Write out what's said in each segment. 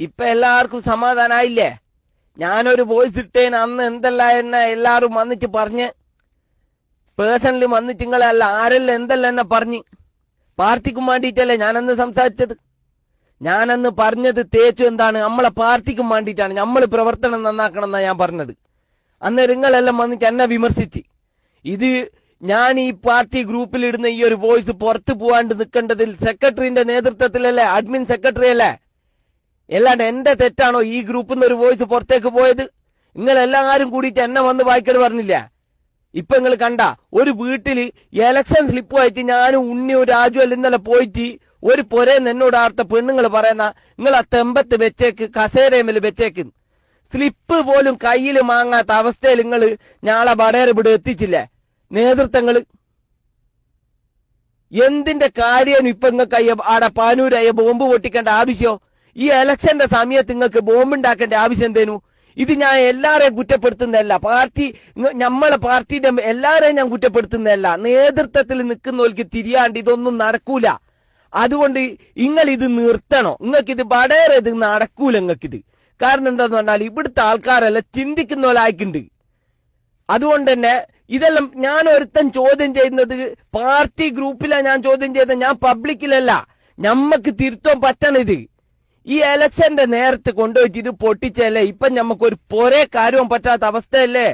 ഇപ്പൊ എല്ലാവർക്കും സമാധാനായില്ലേ? ഞാനൊരു വോയിസ് ഇട്ടേന് അന്ന് എന്തല്ല എന്നെ എല്ലാവരും വന്നിട്ട് പറഞ്ഞ്. പേഴ്സണലി വന്നിട്ട് നിങ്ങളല്ല ആരെല്ലാം എന്തല്ല എന്നെ പറഞ്ഞ്. പാർട്ടിക്കും വേണ്ടിയിട്ടല്ലേ ഞാനന്ന് സംസാരിച്ചത്? ഞാനന്ന് പറഞ്ഞത് തേച്ചു എന്താണ്? നമ്മളെ പാർട്ടിക്കും വേണ്ടിയിട്ടാണ്. നമ്മൾ പ്രവർത്തനം നന്നാക്കണം എന്നാ ഞാൻ പറഞ്ഞത്. അന്ന് നിങ്ങളെല്ലാം വന്നിട്ട് എന്നെ വിമർശിച്ച്. ഇത് ഞാൻ ഈ പാർട്ടി ഗ്രൂപ്പിൽ ഇടുന്ന ഈ ഒരു വോയിസ് പുറത്തു പോവാണ്ട് നിൽക്കേണ്ടതിൽ സെക്രട്ടറിന്റെ നേതൃത്വത്തിലല്ലേ അഡ്മിൻ സെക്രട്ടറി അല്ലേ? അല്ലാണ്ട് എന്റെ തെറ്റാണോ ഈ ഗ്രൂപ്പിൽ നിന്ന് ഒരു വോയിസ് പുറത്തേക്ക് പോയത്? നിങ്ങൾ എല്ലാവരും കൂടിയിട്ട് എന്നെ വന്ന് വായിക്കട് പറഞ്ഞില്ല ഇപ്പൊ നിങ്ങൾ കണ്ട ഒരു വീട്ടിൽ എലക്ഷൻ സ്ലിപ്പുമായിട്ട് ഞാനും ഉണ്ണിയും രാജു അല്ല ഇന്നലെ പോയിട്ട് ഒരു പൊരേന്ന് എന്നോട് ആർത്ത പെണ്ണുങ്ങൾ പറയുന്ന നിങ്ങൾ ആ തെമ്പത്ത് വെച്ചേക്ക് കസേരമേൽ വെച്ചേക്ക്. സ്ലിപ്പ് പോലും കയ്യിൽ മാങ്ങാത്ത അവസ്ഥയിൽ നിങ്ങൾ ഞാളെ വടേരെ ഇവിടെ എത്തിച്ചില്ലേ. നേതൃത്വങ്ങൾ എന്തിന്റെ കാര്യം ഇപ്പൊ നിങ്ങൾക്ക് അയ്യ ആടെ പാനൂരയ്യ ബോംബ് പൊട്ടിക്കേണ്ട ആവശ്യമോ ഈ എലക്ഷന്റെ സമയത്ത് നിങ്ങൾക്ക് ബോംബുണ്ടാക്കേണ്ട ആവശ്യം എന്തേനു? ഇത് ഞാൻ എല്ലാരെയും കുറ്റപ്പെടുത്തുന്നതല്ല. പാർട്ടി നമ്മളെ പാർട്ടിയുടെ എല്ലാരെയും ഞാൻ കുറ്റപ്പെടുത്തുന്നതല്ല. നേതൃത്വത്തിൽ നിൽക്കുന്നവർക്ക് തിരിയാണ്ട് ഇതൊന്നും നടക്കൂല. അതുകൊണ്ട് നിങ്ങൾ ഇത് നിർത്തണോ. നിങ്ങൾക്ക് ഇത് വളരെ ഇത് നടക്കൂല നിങ്ങൾക്കിത് കാരണം എന്താന്ന് പറഞ്ഞാൽ ഇവിടുത്തെ ആൾക്കാരെല്ലാം ആയിക്കുണ്ട് അതുകൊണ്ട് തന്നെ ഇതെല്ലാം ഞാൻ ഒരുത്തൻ ചോദ്യം ചെയ്യുന്നത് പാർട്ടി ഗ്രൂപ്പിലാണ് ഞാൻ ചോദ്യം ചെയ്തത്. ഞാൻ പബ്ലിക്കിലല്ല. നമ്മക്ക് തിരുത്താൻ പറ്റണം ഇത് ഈ എലക്ഷന്റെ നേരത്ത് കൊണ്ടുപോയിട്ട് ഇത് പൊട്ടിച്ചല്ലേ? ഇപ്പൊ ഞമ്മക്ക് ഒരു പൊരേ കാര്യവും പറ്റാത്ത അവസ്ഥയല്ലേ?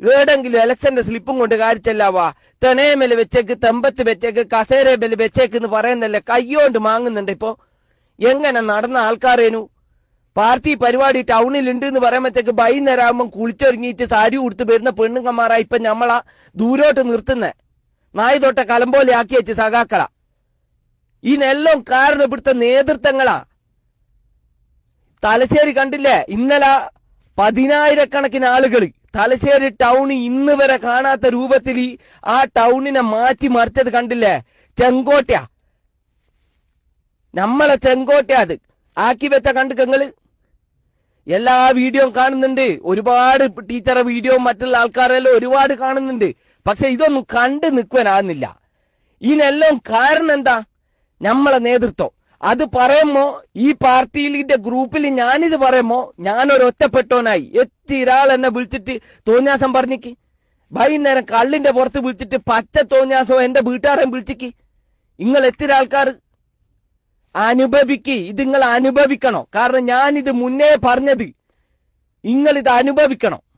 ഏടെങ്കിലും എലക്ഷന്റെ സ്ലിപ്പും കൊണ്ട് കാരിച്ചല്ലാവാ തെണയമേൽ വെച്ചേക്ക് തെമ്പത്ത് വെച്ചേക്ക് കസേരമേൽ വെച്ചേക്ക് എന്ന് പറയുന്നല്ലേ കയ്യോണ്ട് മാങ്ങുന്നുണ്ട് ഇപ്പൊ. എങ്ങനെ നടന്ന ആൾക്കാരേനു? പാർട്ടി പരിപാടി ടൗണിൽ ഉണ്ട് എന്ന് പറയുമ്പോഴത്തേക്ക് വൈകുന്നേരം ആകുമ്പോൾ കുളിച്ചൊരുങ്ങിയിട്ട് സാരി ഉടുത്ത് വരുന്ന പെണ്ണുങ്ങന്മാരാ ഇപ്പൊ ഞമ്മളാ ദൂരോട്ട് നിർത്തുന്നേ. നായി തൊട്ട കലമ്പോലെ ആക്കി വെച്ച് സഖാക്കള. ഇതിനെല്ലാം കാരണം ഇവിടുത്തെ നേതൃത്വങ്ങളാ. തലശ്ശേരി കണ്ടില്ലേ? ഇന്നലെ പതിനായിരക്കണക്കിന് ആളുകൾ തലശ്ശേരി ടൗൺ ഇന്ന് വരെ കാണാത്ത രൂപത്തിൽ ആ ടൗണിനെ മാറ്റി മറിച്ചത് കണ്ടില്ലേ? ചെങ്കോട്ട നമ്മളെ ചെങ്കോട്ട അത്. ആക്കി വെച്ച കണ്ടു കങ്ങൾ എല്ലാ വീഡിയോ കാണുന്നുണ്ട്. ഒരുപാട് ടീച്ചറെ വീഡിയോ മറ്റുള്ള ആൾക്കാരെല്ലാം ഒരുപാട് കാണുന്നുണ്ട്. പക്ഷെ ഇതൊന്നും കണ്ടു നിൽക്കുവാനാകുന്നില്ല ഇതിനെല്ലാം കാരണം എന്താ? നമ്മളെ നേതൃത്വം. അത് പറയുമ്പോ ഈ പാർട്ടിയിലിന്റെ ഗ്രൂപ്പിൽ ഞാനിത് പറയുമ്പോ ഞാനൊരു ഒറ്റപ്പെട്ടവനായി എത്തിരാൾ എന്നെ വിളിച്ചിട്ട് തോന്നിയാസം പറഞ്ഞിക്ക്. വൈകുന്നേരം കള്ളിന്റെ പുറത്ത് വിളിച്ചിട്ട് പച്ച തോന്നിയാസോ എന്റെ വീട്ടുകാരെയും വിളിച്ചിക്ക്. നിങ്ങൾ എത്തിര ആൾക്കാർ അനുഭവിക്ക്. ഇത് നിങ്ങൾ അനുഭവിക്കണം. കാരണം ഞാനിത് മുന്നേ പറഞ്ഞത്. നിങ്ങൾ ഇത് അനുഭവിക്കണം.